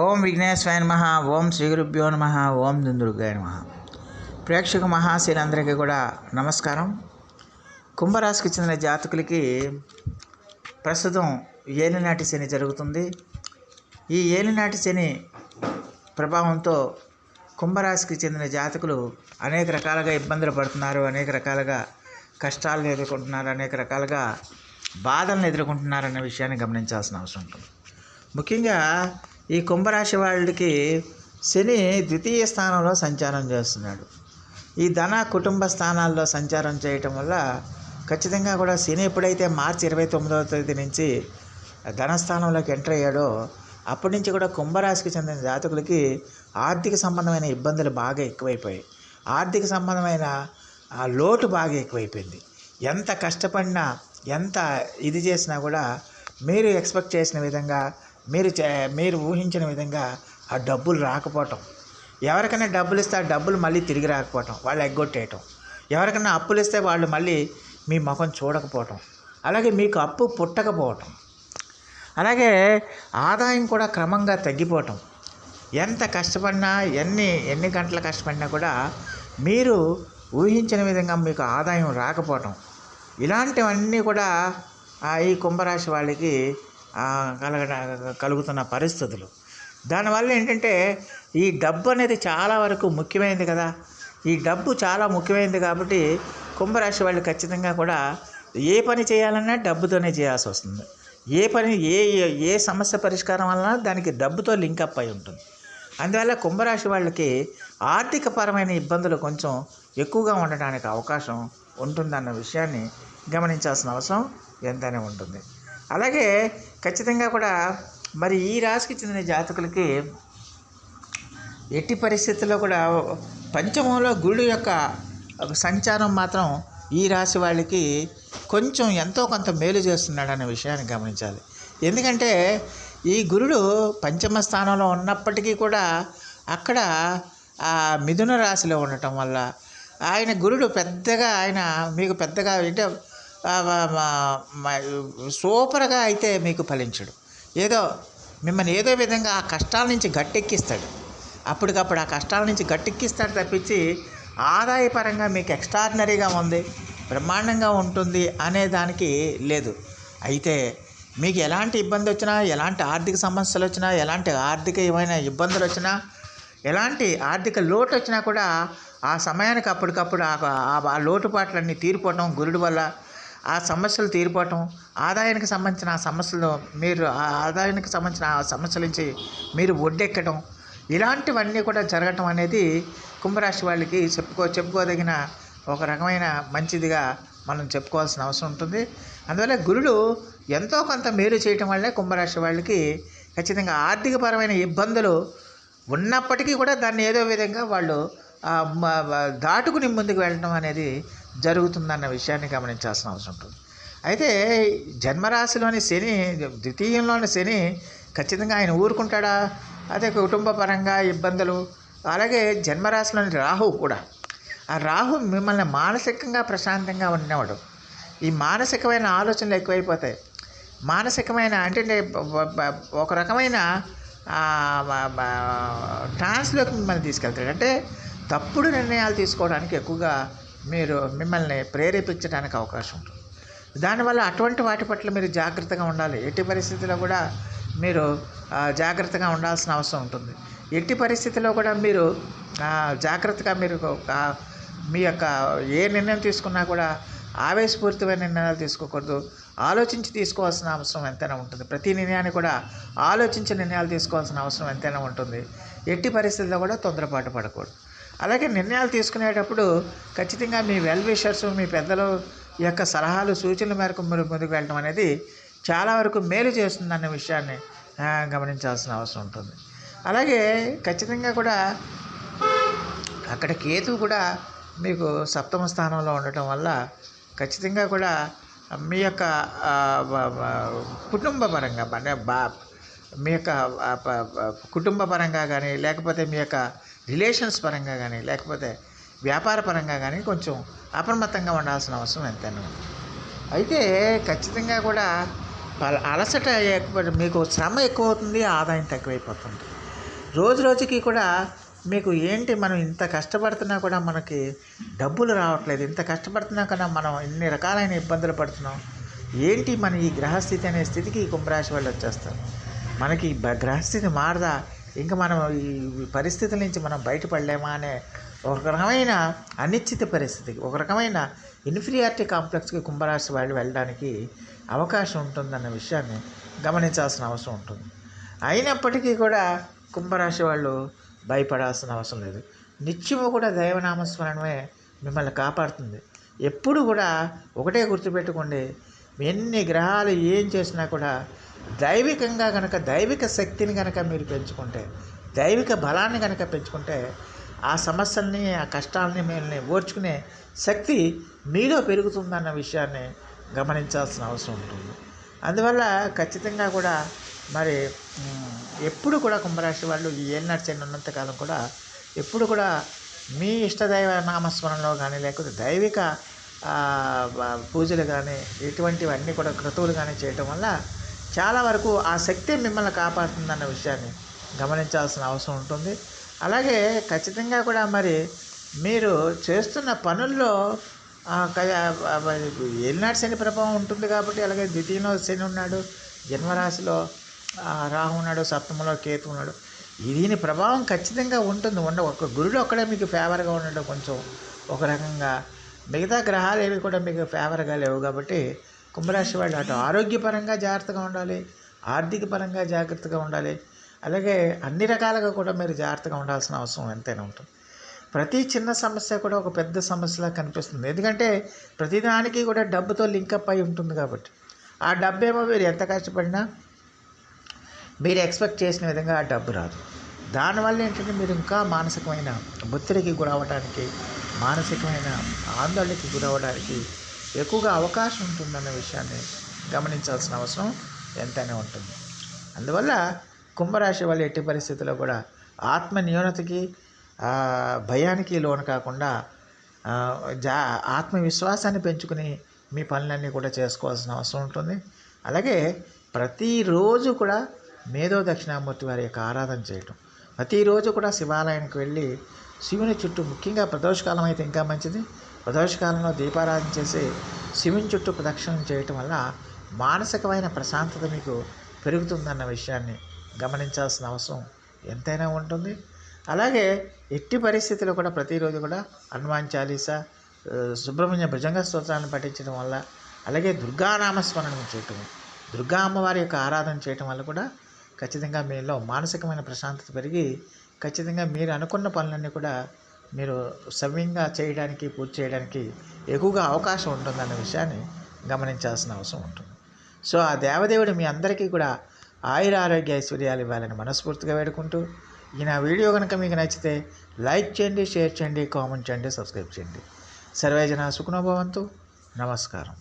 ఓం విఘ్నేశ్వరాయ నమ ఓం శ్రీ గురుభ్యో నమ ఓం దుందుర్గాయ నమ. ప్రేక్షక మహాశీలందరికీ కూడా నమస్కారం. కుంభరాశికి చెందిన జాతకులకి ప్రస్తుతం ఏలినాటి శని జరుగుతుంది. ఈ ఏలినాటి శని ప్రభావంతో కుంభరాశికి చెందిన జాతకులు అనేక రకాలుగా ఇబ్బందులు పడుతున్నారు అనేక రకాలుగా కష్టాలను ఎదుర్కొంటున్నారు అనేక రకాలుగా బాధలను ఎదుర్కొంటున్నారు అనే విషయాన్ని గమనించాల్సిన అవసరం ఉంటుంది. ముఖ్యంగా ఈ కుంభరాశి వాళ్ళకి శని ద్వితీయ స్థానంలో సంచారం చేస్తున్నాడు. ఈ ధన కుటుంబ స్థానాల్లో సంచారం చేయటం వల్ల ఖచ్చితంగా కూడా శని ఎప్పుడైతే మార్చి ఇరవై తొమ్మిదవ తేదీ నుంచి ధనస్థానంలోకి ఎంటర్ అయ్యాడో అప్పటి నుంచి కూడా కుంభరాశికి చెందిన జాతకులకి ఆర్థిక సంబంధమైన ఇబ్బందులు బాగా ఎక్కువైపోయాయి. ఆర్థిక సంబంధమైన లోటు బాగా ఎక్కువైపోయింది. ఎంత కష్టపడినా ఎంత ఇది చేసినా కూడా మీరు ఎక్స్పెక్ట్ చేసిన విధంగా మీరు చే మీరు ఊహించిన విధంగా ఆ డబ్బులు రాకపోవటం. ఎవరికైనా డబ్బులు ఇస్తే ఆ డబ్బులు మళ్ళీ తిరిగి రాకపోవటం వాళ్ళు ఎగ్గొట్టేయటం. ఎవరికైనా అప్పులు ఇస్తే వాళ్ళు మళ్ళీ మీ ముఖం చూడకపోవటం. అలాగే మీకు అప్పు పుట్టకపోవటం. అలాగే ఆదాయం కూడా క్రమంగా తగ్గిపోవటం. ఎంత కష్టపడినా ఎన్ని ఎన్ని గంటలు కష్టపడినా కూడా మీరు ఊహించిన విధంగా మీకు ఆదాయం రాకపోవటం. ఇలాంటివన్నీ కూడా ఆ, ఈ కుంభరాశి వాళ్ళకి కలగ కలుగుతున్న పరిస్థితులు. దానివల్ల ఏంటంటే ఈ డబ్బు అనేది చాలా వరకు ముఖ్యమైనది కదా. ఈ డబ్బు చాలా ముఖ్యమైనది కాబట్టి కుంభరాశి వాళ్ళు ఖచ్చితంగా కూడా ఏ పని చేయాలన్నా డబ్బుతోనే చేయాల్సి వస్తుంది. ఏ పని ఏ ఏ- సమస్య పరిష్కారం వలన దానికి డబ్బుతో లింకప్ అయి ఉంటుంది. అందువల్ల కుంభరాశి వాళ్ళకి ఆర్థికపరమైన ఇబ్బందులు కొంచెం ఎక్కువగా ఉండడానికి అవకాశం ఉంటుందన్న విషయాన్ని గమనించాల్సిన అవసరం ఎంతైనా ఉంటుంది. అలాగే ఖచ్చితంగా కూడా మరి ఈ రాశికి చెందిన జాతకులకి ఎట్టి పరిస్థితుల్లో కూడా పంచమంలో గురుడు యొక్క సంచారం మాత్రం ఈ రాశి వాళ్ళకి కొంచెం ఎంతో కొంత మేలు చేస్తున్నాడు అనే విషయాన్ని గమనించాలి. ఎందుకంటే ఈ గురుడు పంచమ స్థానంలో ఉన్నప్పటికీ కూడా అక్కడ ఆ మిథున రాశిలో ఉండటం వల్ల ఆయన గురుడు పెద్దగా ఆయన మీకు పెద్దగా అంటే సూపర్గా అయితే మీకు ఫలించడు. ఏదో మిమ్మల్ని ఏదో విధంగా ఆ కష్టాల నుంచి గట్టెక్కిస్తాడు. అప్పటికప్పుడు ఆ కష్టాల నుంచి గట్టెక్కిస్తాడు తప్పించి ఆదాయపరంగా మీకు ఎక్స్ట్రాడినరీగా ఉంది బ్రహ్మాండంగా ఉంటుంది అనే దానికి లేదు. అయితే మీకు ఎలాంటి ఇబ్బంది వచ్చినా ఎలాంటి ఆర్థిక సమస్యలు వచ్చినా ఎలాంటి ఆర్థిక ఏమైనా ఇబ్బందులు వచ్చినా ఎలాంటి ఆర్థిక లోటు వచ్చినా కూడా ఆ సమయానికి అప్పటికప్పుడు ఆ లోటుపాట్లన్నీ తీరిపోవడం గురుడు వల్ల ఆ సమస్యలు తీరిపోవటం ఆదాయానికి సంబంధించిన ఆ సమస్యలు మీరు ఆ ఆదాయానికి సంబంధించిన ఆ సమస్యల నుంచి మీరు ఒడ్డెక్కడం ఇలాంటివన్నీ కూడా జరగటం అనేది కుంభరాశి వాళ్ళకి చెప్పుకో చెప్పుకోదగిన ఒక రకమైన మంచిదిగా మనం చెప్పుకోవాల్సిన అవసరం ఉంటుంది. అందువల్ల గురుడు ఎంతో కొంత మేలు చేయటం వల్లే కుంభరాశి వాళ్ళకి ఖచ్చితంగా ఆర్థికపరమైన ఇబ్బందులు ఉన్నప్పటికీ కూడా దాన్ని ఏదో విధంగా వాళ్ళు దాటుకుని ముందుకు వెళ్ళడం అనేది జరుగుతుందన్న విషయాన్ని గమనించాల్సిన అవసరం ఉంటుంది. అయితే జన్మరాశిలోని శని ద్వితీయంలోని శని ఖచ్చితంగా ఆయన ఊరుకుంటాడా? అదే కుటుంబ పరంగా ఇబ్బందులు. అలాగే జన్మరాశిలోని రాహు కూడా. ఆ రాహు మిమ్మల్ని మానసికంగా ప్రశాంతంగా ఉండేవాడు. ఈ మానసికమైన ఆలోచనలు ఎక్కువైపోతాయి. మానసికమైన అంటే ఒక రకమైన ట్రాన్స్లోకి మిమ్మల్ని తీసుకెళ్తాడు. అంటే తప్పుడు నిర్ణయాలు తీసుకోవడానికి ఎక్కువగా మీరు మిమ్మల్ని ప్రేరేపించడానికి అవకాశం ఉంటుంది. దానివల్ల అటువంటి వాటి పట్ల మీరు జాగ్రత్తగా ఉండాలి. ఎట్టి పరిస్థితిలో కూడా మీరు జాగ్రత్తగా ఉండాల్సిన అవసరం ఉంటుంది. ఎట్టి పరిస్థితిలో కూడా మీరు జాగ్రత్తగా మీరు మీ యొక్క ఏ నిర్ణయం తీసుకున్నా కూడా ఆవేశపూరితమైన నిర్ణయాలు తీసుకోకూడదు. ఆలోచించి తీసుకోవాల్సిన అవసరం ఎంతైనా ఉంటుంది. ప్రతి నిర్ణయాన్ని కూడా ఆలోచించి నిర్ణయాలు తీసుకోవాల్సిన అవసరం ఎంతైనా ఉంటుంది. ఎట్టి పరిస్థితుల్లో కూడా తొందరపాటు పడకూడదు. అలాగే నిర్ణయాలు తీసుకునేటప్పుడు ఖచ్చితంగా మీ వెల్ విషర్స్ మీ పెద్దలు యొక్క సలహాలు సూచనల మేరకు మీరు ముందుకు వెళ్ళడం అనేది చాలా వరకు మేలు చేస్తుందన్న విషయాన్ని గమనించాల్సిన అవసరం ఉంటుంది. అలాగే ఖచ్చితంగా కూడా అక్కడ కేతు కూడా మీకు సప్తమ స్థానంలో ఉండటం వల్ల ఖచ్చితంగా కూడా మీ యొక్క కుటుంబపరంగా కుటుంబ పరంగా అంటే బా మీ యొక్క కుటుంబపరంగా కుటుంబ పరంగా కానీ లేకపోతే మీ యొక్క రిలేషన్స్ పరంగా కానీ లేకపోతే వ్యాపార పరంగా కానీ కొంచెం అప్రమత్తంగా ఉండాల్సిన అవసరం ఎంతైనా ఉంది. అయితే ఖచ్చితంగా కూడా పల- అలసట మీకు శ్రమ ఎక్కువ అవుతుంది ఆదాయం తక్కువైపోతుంది. రోజు రోజుకి కూడా మీకు ఏంటి మనం ఇంత కష్టపడుతున్నా కూడా మనకి డబ్బులు రావట్లేదు ఇంత కష్టపడుతున్నా కూడా మనం ఇన్ని రకాలైన ఇబ్బందులు పడుతున్నాం. ఏంటి మన ఈ గ్రహస్థితి అనే స్థితికి ఈ కుంభరాశి వాళ్ళు వచ్చేస్తారు? మనకి గ్రహస్థితి మారదా? ఇంకా మనం ఈ పరిస్థితుల నుంచి మనం బయటపడలేమా అనే ఒక రకమైన అనిశ్చిత పరిస్థితికి ఒక రకమైన ఇన్ఫీరియారిటీ కాంప్లెక్స్కి కుంభరాశి వాళ్ళు వెళ్ళడానికి అవకాశం ఉంటుందన్న విషయాన్ని గమనించాల్సిన అవసరం ఉంటుంది. అయినప్పటికీ కూడా కుంభరాశి వాళ్ళు భయపడాల్సిన అవసరం లేదు. నిత్యము కూడా దైవనామస్మరణమే మిమ్మల్ని కాపాడుతుంది. ఎప్పుడు కూడా ఒకటే గుర్తుపెట్టుకోండి ఎన్ని గ్రహాలు ఏం చేసినా కూడా దైవికంగా కనుక దైవిక శక్తిని కనుక మీరు పెంచుకుంటే దైవిక బలాన్ని కనుక పెంచుకుంటే ఆ సమస్యల్ని ఆ కష్టాలని మిమ్మల్ని ఓర్చుకునే శక్తి మీలో పెరుగుతుందన్న విషయాన్ని గమనించాల్సిన అవసరం ఉంటుంది. అందువల్ల ఖచ్చితంగా కూడా మరి ఎప్పుడు కూడా కుంభరాశి వాళ్ళు ఈ ఏళ్ళనాటి శని ఉన్నంతకాలం కూడా ఎప్పుడు కూడా మీ ఇష్టదైవ నామస్మరణలో కానీ లేకపోతే దైవిక పూజలు కానీ ఇటువంటివన్నీ కూడా క్రతువులు కానీ చేయటం వల్ల చాలా వరకు ఆ శక్తి మిమ్మల్ని కాపాడుతుందన్న విషయాన్ని గమనించాల్సిన అవసరం ఉంటుంది. అలాగే ఖచ్చితంగా కూడా మరి మీరు చేస్తున్న పనుల్లో ఏలినాటి శని ప్రభావం ఉంటుంది కాబట్టి అలాగే ద్వితీయంలో శని ఉన్నాడు జన్మరాశిలో రాహు ఉన్నాడు సప్తమంలో కేతు ఉన్నాడు. దీని ప్రభావం ఖచ్చితంగా ఉంటుంది. ఉండ ఒక గురుడు ఒక్కడే మీకు ఫేవర్గా ఉండడం కొంచెం ఒక రకంగా మిగతా గ్రహాలు ఏవి కూడా మీకు ఫేవర్గా లేవు కాబట్టి కుంభరాశి వాళ్ళు అటు ఆరోగ్యపరంగా జాగ్రత్తగా ఉండాలి ఆర్థిక పరంగా జాగ్రత్తగా ఉండాలి. అలాగే అన్ని రకాలుగా కూడా మీరు జాగ్రత్తగా ఉండాల్సిన అవసరం ఎంతైనా ఉంటుంది. ప్రతి చిన్న సమస్య కూడా ఒక పెద్ద సమస్యలా కనిపిస్తుంది. ఎందుకంటే ప్రతిదానికి కూడా డబ్బుతో లింకప్ అయి ఉంటుంది కాబట్టి. ఆ డబ్బేమో మీరు ఎంత కష్టపడినా మీరు ఎక్స్పెక్ట్ చేసిన విధంగా ఆ డబ్బు రాదు. దానివల్ల ఏంటంటే మీరు ఇంకా మానసికమైన ఒత్తిడికి గురవడానికి మానసికమైన ఆందోళనకి గురవడానికి ఎక్కువగా అవకాశం ఉంటుందన్న విషయాన్ని గమనించాల్సిన అవసరం ఎంతైనా ఉంటుంది. అందువల్ల కుంభరాశి వాళ్ళు ఎట్టి పరిస్థితుల్లో కూడా ఆత్మ న్యూనతకి భయానికి లోను కాకుండా జా ఆత్మవిశ్వాసాన్ని పెంచుకుని మీ పనులన్నీ కూడా చేసుకోవాల్సిన అవసరం ఉంటుంది. అలాగే ప్రతిరోజు కూడా మేధో దక్షిణామూర్తి వారి యొక్క ఆరాధన చేయటం. ప్రతిరోజు కూడా శివాలయానికి వెళ్ళి శివుని చుట్టూ ముఖ్యంగా ప్రదోషకాలం అయితే ఇంకా మంచిది. ప్రదోషకాలంలో దీపారాధన చేసి శివుని చుట్టూ ప్రదక్షిణం చేయటం వల్ల మానసికమైన ప్రశాంతత మీకు పెరుగుతుందన్న విషయాన్ని గమనించాల్సిన అవసరం ఎంతైనా ఉంటుంది. అలాగే ఎట్టి పరిస్థితుల్లో కూడా ప్రతిరోజు కూడా హనుమాన్ చాలీసా సుబ్రహ్మణ్య భుజంగ స్తోత్రాన్ని పఠించడం వల్ల అలాగే దుర్గానామస్మరణం చేయటం దుర్గా అమ్మవారి యొక్క ఆరాధన చేయటం వల్ల కూడా ఖచ్చితంగా మీలో మానసికమైన ప్రశాంతత పెరిగి ఖచ్చితంగా మీరు అనుకున్న పనులన్నీ కూడా మీరు సవ్యంగా చేయడానికి పూర్తి చేయడానికి ఎక్కువగా అవకాశం ఉంటుందన్న విషయాన్ని గమనించాల్సిన అవసరం ఉంటుంది. సో ఆ దేవదేవుడు మీ అందరికీ కూడా ఆయుర ఆరోగ్య ఐశ్వర్యాలు ఇవ్వాలని మనస్ఫూర్తిగా వేడుకుంటూ ఈ నా వీడియో కనుక మీకు నచ్చితే లైక్ చేయండి షేర్ చేయండి కామెంట్ చేయండి సబ్స్క్రైబ్ చేయండి. సర్వేజన సుఖనోభవంతు నమస్కారం.